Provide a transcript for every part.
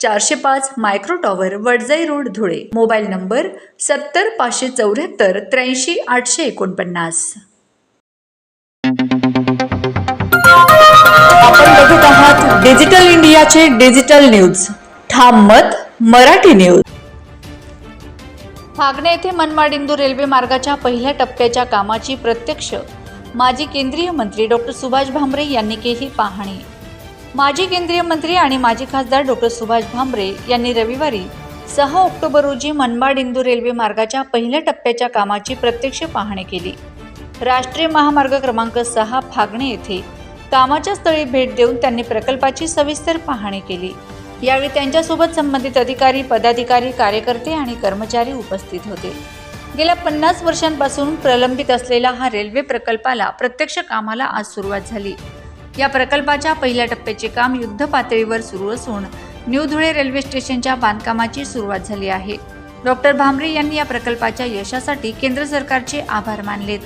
चारशे पाच micro tower Wadjai road Dhule. Mobile number सत्तर पाचशे चौऱ्याहत्तर त्र्याऐंशी आठशे एकोणपन्नास. आपण बघत आहात डिजिटल इंडियाचे डिजिटल न्यूज. ठाम मत मराठी न्यूज. फागणे येथे मनमाड इंदूर रेल्वे मार्गाच्या पहिल्या टप्प्याच्या कामाची प्रत्यक्ष माजी केंद्रीय मंत्री डॉक्टर सुभाष भामरे यांनी केली पाहणी. माजी केंद्रीय मंत्री आणि माजी खासदार डॉक्टर सुभाष भामरे यांनी रविवारी सहा ऑक्टोबर रोजी मनमाड इंदूर रेल्वे मार्गाच्या पहिल्या टप्प्याच्या कामाची प्रत्यक्ष पाहणी केली. राष्ट्रीय महामार्ग क्रमांक सहा फागणे येथे कामाच्या स्थळी भेट देऊन त्यांनी प्रकल्पाची सविस्तर पाहणी केली. यावेळी त्यांच्यासोबत संबंधित अधिकारी पदाधिकारी कार्यकर्ते आणि कर्मचारी उपस्थित होते. गेल्या पन्नास वर्षांपासून प्रलंबित असलेला हा रेल्वे प्रकल्पाला प्रत्यक्ष कामाला आज सुरुवात झाली. या प्रकल्पाच्या पहिल्या टप्प्याचे काम युद्ध पातळीवर सुरू असून न्यू धुळे रेल्वे स्टेशनच्या बांधकामाची सुरुवात झाली आहे. डॉक्टर भांबरे यांनी या प्रकल्पाच्या यशासाठी केंद्र सरकारचे आभार मानलेत.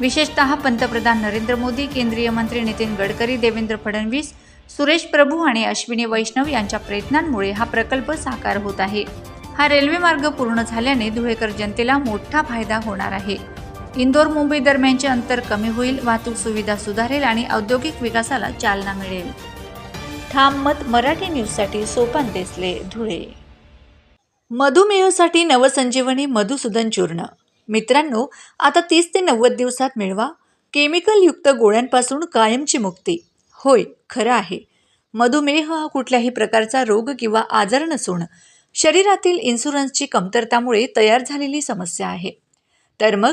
विशेषतः पंतप्रधान नरेंद्र मोदी केंद्रीय मंत्री नितीन गडकरी देवेंद्र फडणवीस सुरेश प्रभू आणि अश्विनी वैष्णव यांच्या प्रयत्नांमुळे हा प्रकल्प साकार होत आहे. हा रेल्वे मार्ग पूर्ण झाल्याने धुळेकर जनतेला मोठा फायदा होणार आहे. इंदोर मुंबई दरम्यानचे अंतर कमी होईल वाहतूक सुविधा सुधारेल आणि औद्योगिक विकासाला चालना मिळेल. ठाम मत मराठी न्यूजसाठी सोपान देसले धुळे. मधुमेहासाठी नवसंजीवनी मधुसूदन चूर्ण. मित्रांनो आता तीस ते नव्वद दिवसात मिळवा. केमिकलयुक्त गोळ्यांपासून कायमची मुक्ती. होय खरं आहे. मधुमेह हा कुठल्याही प्रकारचा रोग किंवा आजार नसून शरीरातील इन्शुरन्सची कमतरतामुळे तयार झालेली समस्या आहे. तर मग